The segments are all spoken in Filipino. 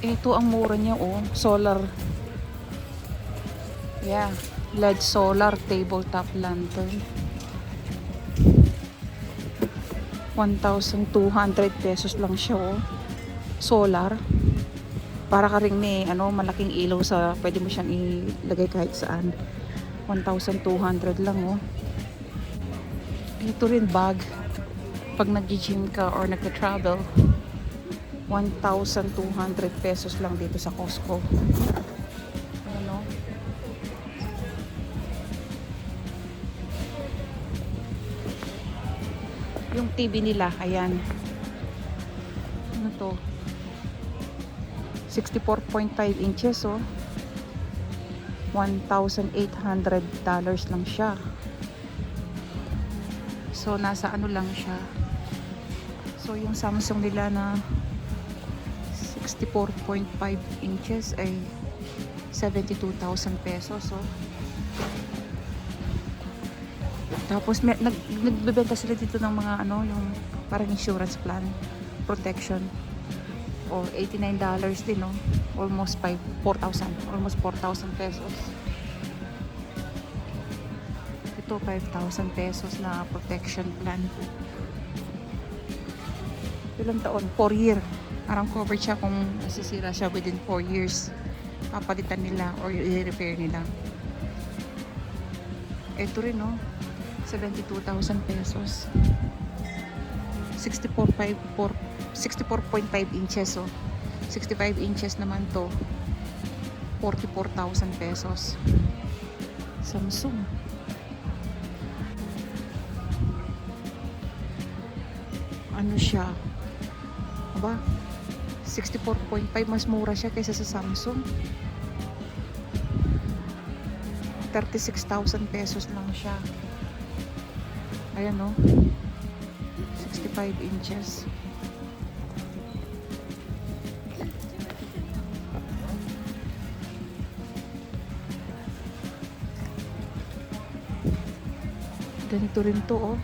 Ito ang mura niya, oh. Solar. Yeah. LED solar tabletop lantern. 1,200 pesos lang siya, oh. Solar. Para ka rin may, ano, malaking ilaw sa, pwede mo siyang ilagay kahit saan. 1,200 lang, oh. Ito rin bag. Pag nag-gym ka or nagka-travel, 1,200 pesos lang dito sa Costco. Ano? Yung TV nila, ayan. Ano to? 64.5 inches, oh. 1,800 dollars lang siya. So, nasa ano lang siya. So, yung Samsung nila na 64.5 inches ay 72,000 pesos. So, tapos may, nag, nagbebenta sila dito ng mga ano, yung parang insurance plan, protection. O $89 din, no? Almost 5, 4,000. Almost 4,000 pesos. Ito, 5,000 pesos na protection plan. Ilang taon? 4 year. Parang cover siya kung nasisira siya within 4 years. Papalitan nila or i-repair nila. Ito rin, no? 72,000 pesos. 64.5 por- 64.5 inches, oh. 65 inches naman to. 44,000 pesos. Samsung. Ano siya? Aba, 64.5 mas mura siya kaysa sa Samsung. 36,000 pesos lang siya. Ayan no. 65 inches. Ganito rin to oh.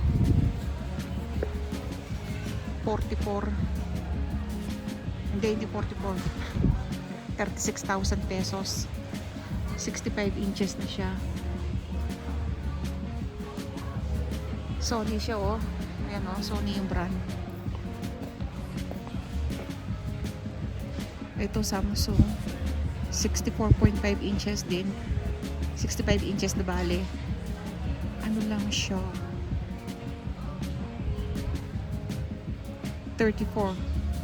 44 hindi, hindi 44 36,000 pesos. 65 inches na siya. Sony siya oh. Ayan oh, Sony yung brand. Ito Samsung. 64.5 inches din. 65 inches na bale. Ano lang siya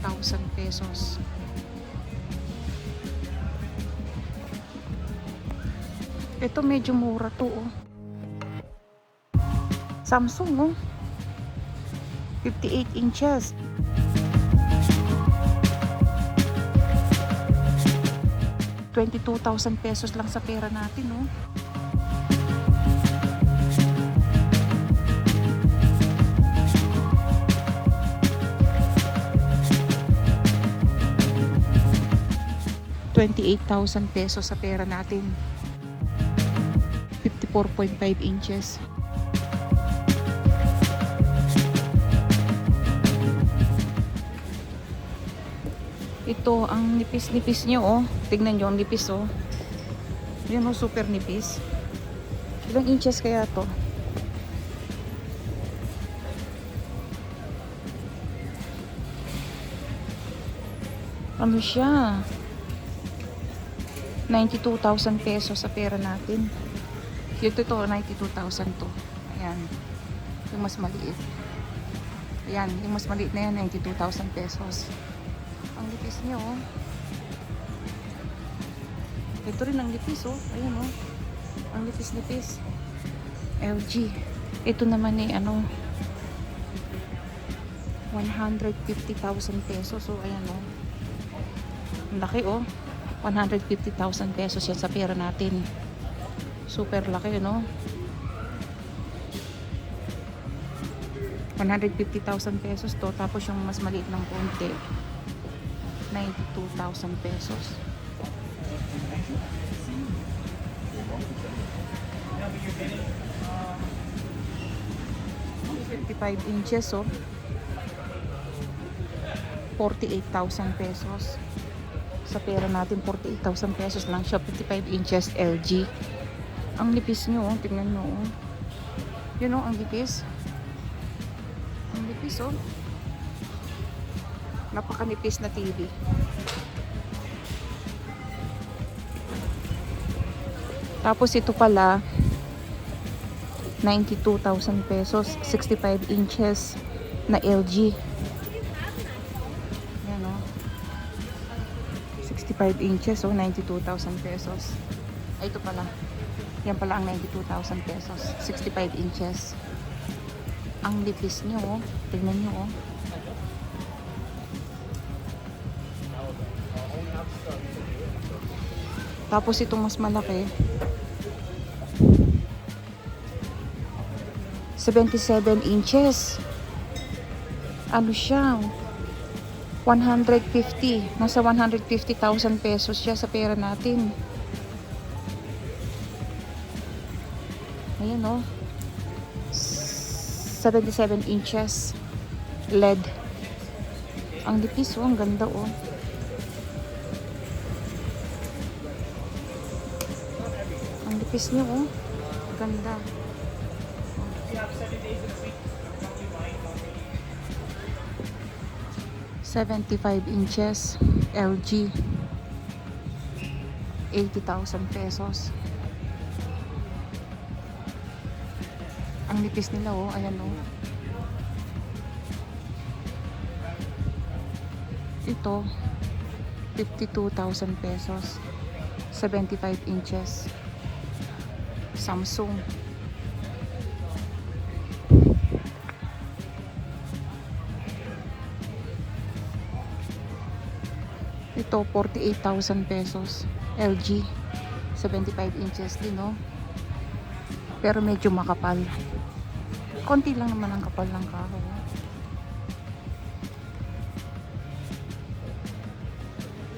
34,000 pesos. Ito medyo mura to oh. Samsung oh. 58 inches. Twenty-two thousand pesos lang sa pera natin, oh. Twenty-eight thousand pesos sa pera natin. 54.5 inches. Ito, ang nipis-nipis nyo, oh. Tignan nyo, ang nipis, oh. Yan, oh, super nipis. Ilang inches kaya to? Ano siya? 92,000 pesos sa pera natin. Ito to, 92,000 to. Ayan. Yung mas maliit. Ayan, yung mas maliit na yan, 92,000 pesos. Ang lipis niya, oh. Ito rin ang lipis, oh. Ayan, oh. Ang lipis-lipis. LG. Ito naman eh, ano, 150,000 pesos. So, ayan, oh. Ang laki, oh. 150,000 pesos yan sa pera natin. Super laki, no? 150,000 pesos to. Tapos yung mas maliit ng konti, 92,000 pesos. Fifty-five inches, oh. 48,000 pesos. Sa pera natin, 48,000 pesos lang siya. 55 inches LG. Ang nipis nyo, oh. tingnan nyo. Oh. Yun oh, ang nipis. Ang nipis oh. Napakanipis na TV. Tapos ito pala, 92,000 pesos, 65 inches na LG. Yan o. 65 inches, oh, 92,000 pesos. Ay, ito pala. Yan pala ang 92,000 pesos. 65 inches. Ang lipis nyo, oh. Tignan nyo, oh. Tapos itong mas malaki, 77 inches. Ano siya? 150. Nasa 150,000 pesos siya sa pera natin. Ayan o. 77 inches. LED. Ang lipis oh. Ang ganda oh. Ang lipis niya oh. Ganda. Seventy-five inches LG 80,000 pesos. Ang nipis nila oh ayan oh. Ito 52,000 pesos. 75 inches Samsung Ito, 48,000 pesos. LG. 75 inches din, no? Pero medyo makapal. Konti lang naman ang kapal ng kahoy.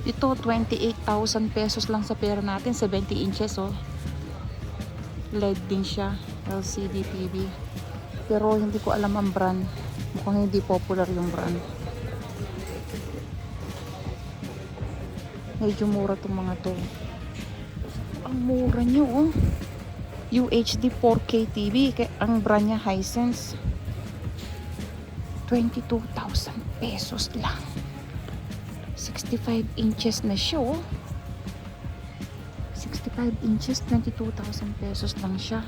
Ito, 28,000 pesos lang sa pera natin. 70 inches, oh. LED din siya. LCD TV. Pero hindi ko alam ang brand. Mukhang hindi popular yung brand. Medyo mura tong mga to. Ang mura nyo, oh. UHD 4K TV. Ang brand niya Hisense. 22,000 pesos lang. 65 inches na siya, oh. 65 inches, 22,000 pesos lang siya.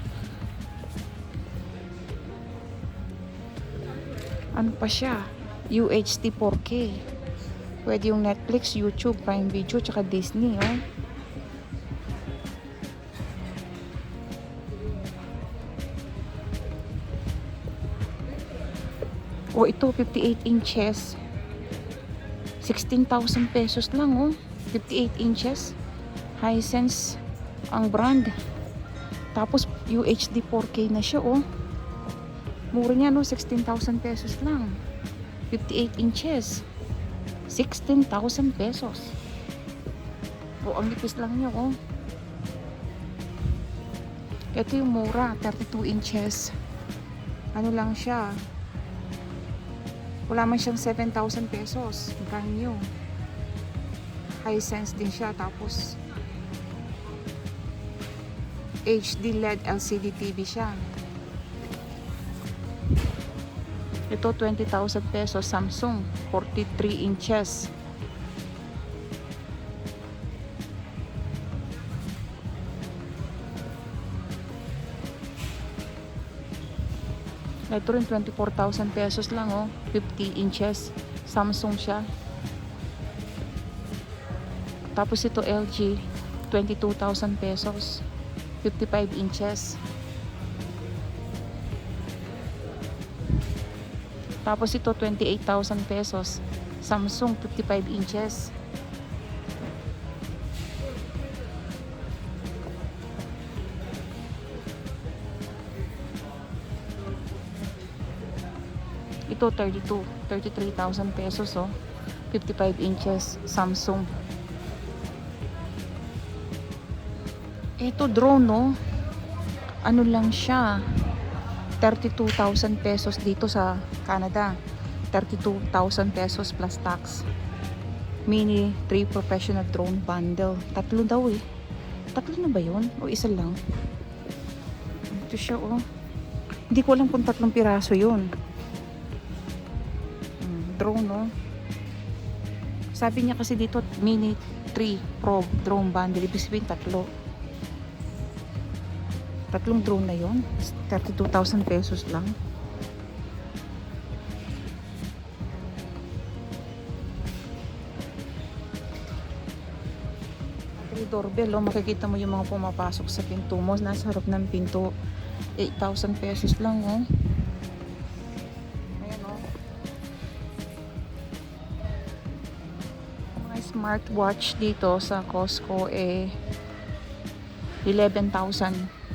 Ano pa siya? UHD 4K. Pwede yung Netflix, YouTube, Prime Video, tsaka Disney, oh. O ito, 58 inches. 16,000 pesos lang, oh. 58 inches. Hisense ang brand. Tapos, UHD 4K na siya, oh. Mura niya, no? 16,000 pesos lang. 58 inches. 16,000 pesos. O, ang nipis lang niya, oh. Ito yung mura, 32 inches. Ano lang siya? Wala man siyang 7,000 pesos. Brand new. Hisense din siya. Tapos, HD LED LCD TV siya. Ito 20,000 pesos Samsung 43 inches. Ito rin 24,000 pesos lang oh. 50 inches. Samsung siya. Tapos ito LG 22,000 pesos. 55 inches. Tapos ito 28,000 pesos. Samsung 55 inches. Ito 32, 33,000 pesos oh. 55 inches Samsung. Ito drone no. Ano lang siya? 32,000 pesos dito sa Canada. 32,000 pesos plus tax. Mini 3 professional drone bundle. Tatlo daw eh. Tatlo na ba yun? O isa lang? Ito siya oh. Hindi ko alam kung tatlong piraso yun. Mm, drone oh. Sabi niya kasi dito mini 3 pro drone bundle. Ibig sabihin tatlo. Tatlong drone na yun. 32,000 pesos lang. Battery doorbell, oh, makikita mo yung mga pumapasok sa pinto mo. Nasa harap ng pinto, 8,000 pesos lang, oh. Ayan, oh. Mga smartwatch dito sa Costco, eh, 11,000.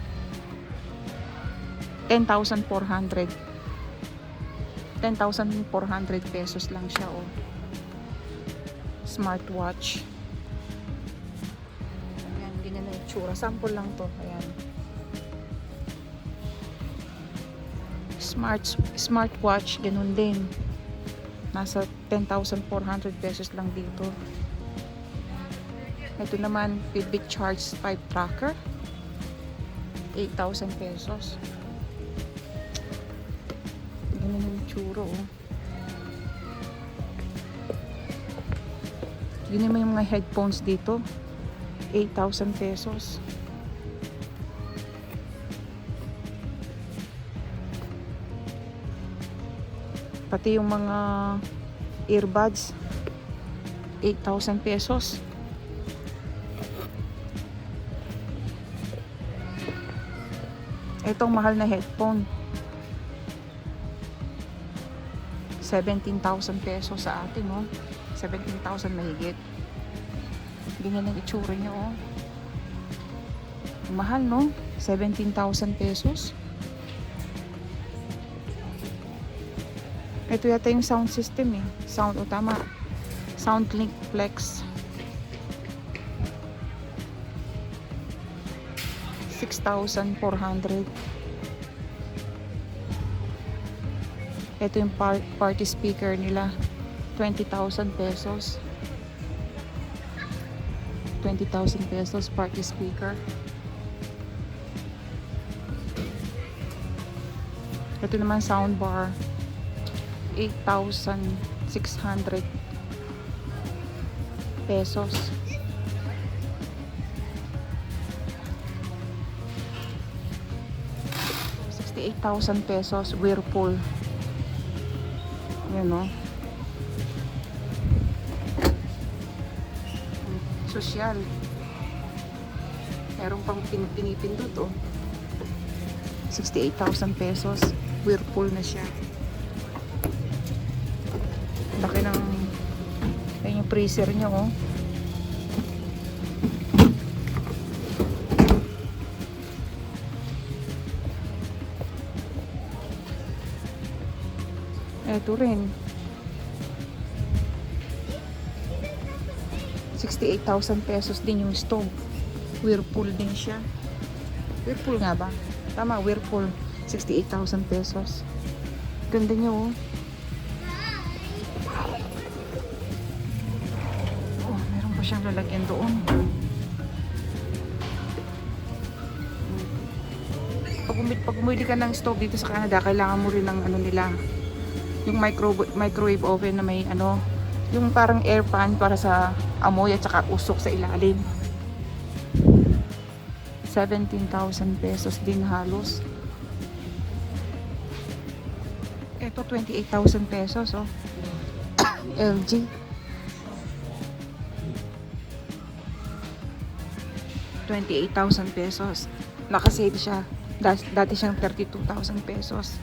10,400. 10,400 pesos lang siya, oh. Smartwatch. Ayan, ganyan na yung tsura. Sample lang to. Ayan. Smart, smartwatch, ganun din. Nasa 10,400 pesos lang dito. Ito naman, Fitbit Charge 5 Tracker. 8,000 pesos. Ganun yung tsura, oh. Yun naman yung mga headphones dito. 8,000 pesos. Pati yung mga earbuds. 8,000 pesos. Itong mahal na headphone. 17,000 pesos sa atin, oh. 17,000 mahigit. Ganyan ang itsura niya, oh. Mahal, no? 17,000 pesos. Ito yata yung sound system, eh. Sound, o tama. Soundlink Flex. 6,400. Ito yung par- party speaker nila. 20,000 pesos. 20,000 pesos party speaker. Ito naman soundbar. 8,600 pesos. Sixty-eight thousand pesos Whirlpool. Yan o. Sosyal. Meron pang pin pinipindot oh. 68,000 pesos. Whirlpool na siya. Laki ng yung freezer niya oh. Ito rin. 68,000 pesos din yung stove. Whirlpool din siya. Whirlpool nga ba? Tama, Whirlpool. 68,000 pesos. Ganda niya oh. Oh, meron pa siyang lalagyan doon. Pag, pag umili ka ng stove dito sa Canada, kailangan mo rin ng ano nila, yung micro microwave oven na may ano, yung parang air fan para sa amoy at saka usok sa ilalim. 17,000 pesos din halos. Ito 28,000 pesos oh. LG. 28,000 pesos. Nakasave siya. Dati siyang 32,000 pesos.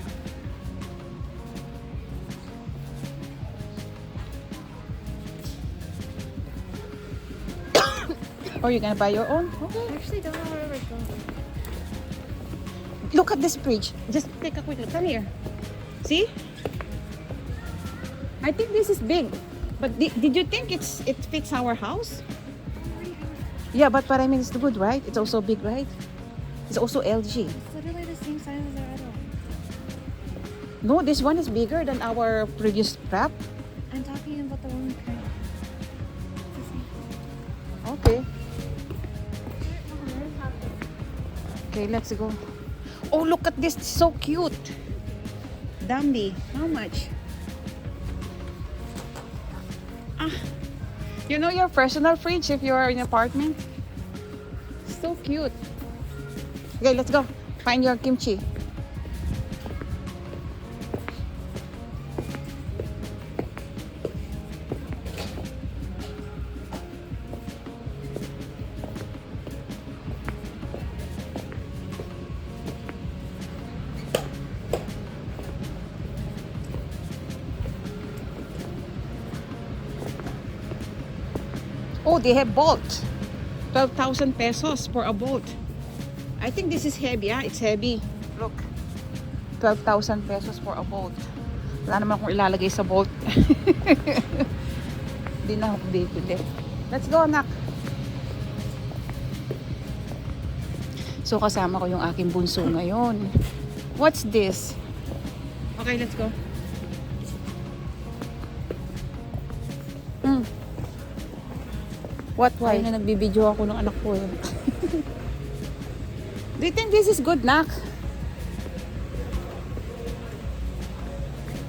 Oh, you're gonna buy your own? Okay. I actually don't know where we're going. Look at this bridge. Just take a quick look. Come here. See? I think this is big. But di- did you think it's it fits our house? Yeah, but what I mean it's good, right? It's also big, right? It's also LG. It's literally the same size as our other one. No, this one is bigger than our previous wrap. Okay, let's go. Oh, look at this. So cute. Dumby. How much? Ah. You know your personal fridge if you are in apartment? So cute. Okay, let's go. Find your kimchi. Oh, they have bolt. 12,000 pesos for a bolt. I think this is heavy, ah. It's heavy. Look. 12,000 pesos for a bolt. Wala naman akong ilalagay sa bolt. Hindi na ako bibili. Let's go, anak. So, kasama ko yung aking bunso ngayon. What's this? Okay, let's go. What, why? na nagbibideo ako ng anak ko eh. Do you think this is good, Nak?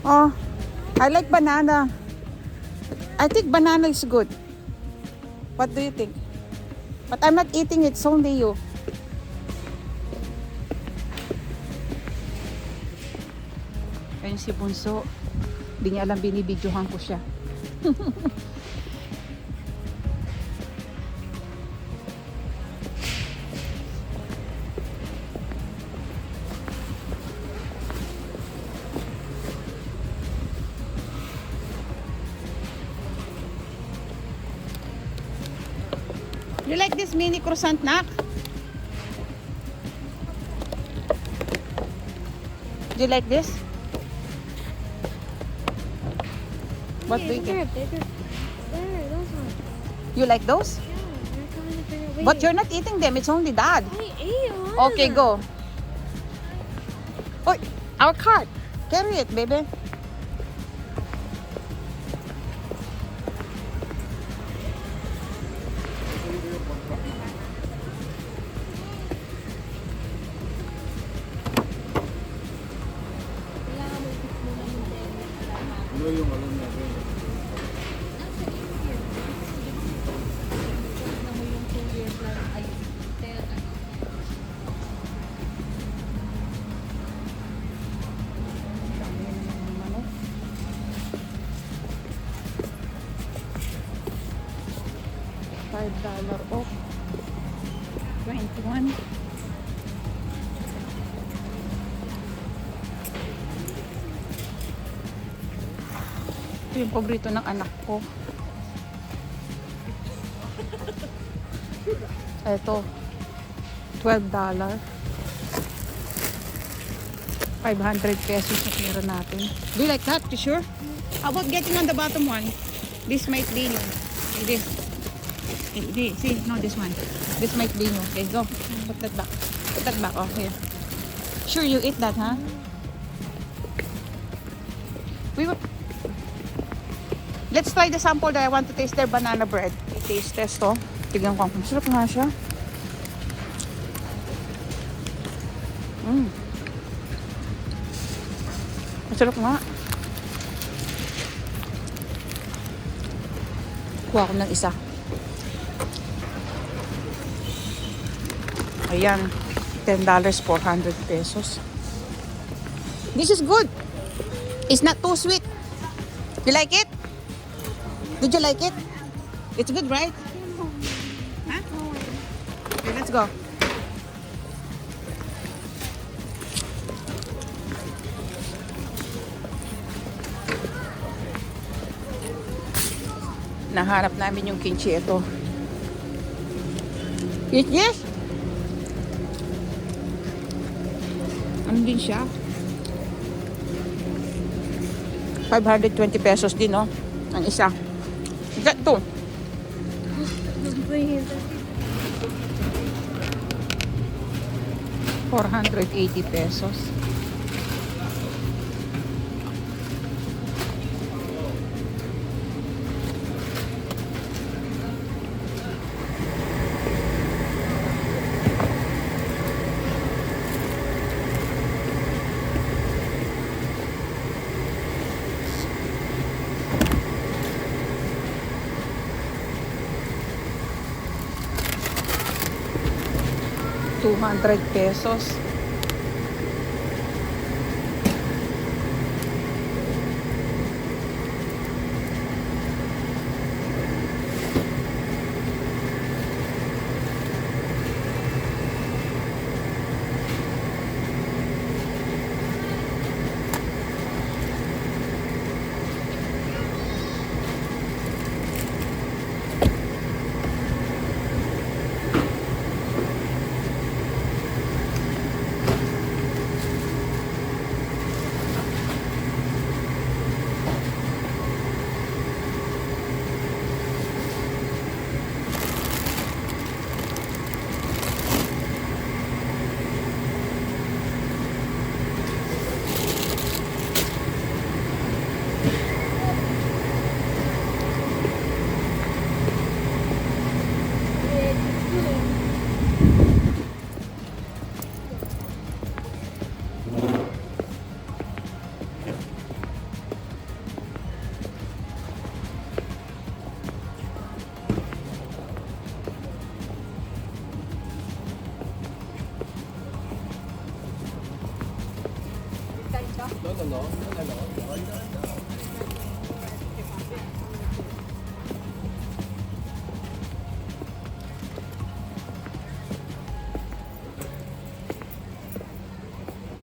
Oh, I like banana. I think banana is good. What do you think? But I'm not eating it, it's only you. Ayun si Bunso. Hindi niya alam binibidyohan ko siya. croissant, Nak? Do you like this? What do you think? bigger. Those ones. You like those? Yeah, But you're not eating them. It's only dad. I ate one. Okay, go. Oh, our cart. Carry it, baby. Five dollar off. Twenty-one. Ito yung paborito ng anak ko. Ito. $12. dollar. 500 pesos na tira natin. Do you like that? You sure? How about getting on the bottom one? This might be new. Like this. Di- See, no, this one. This might be new. Okay, go. Put that back. Put that back. Oh. Sure, you eat that, huh? We will... Let's try the sample that I want to taste their banana bread. Taste test to. Tignan ko. Masarap nga siya. Mm. Masarap nga. Kuha ko ng isa. Ayan. $10, 400 pesos. This is good. It's not too sweet. You like it? Did you like it? It's good, right? Huh? Okay, let's go. Nahanap namin yung kimchi ito. Eat this? Ano din siya? 520 pesos din, no? Ang isa. Ika to. Please. 480 pesos. 200 pesos.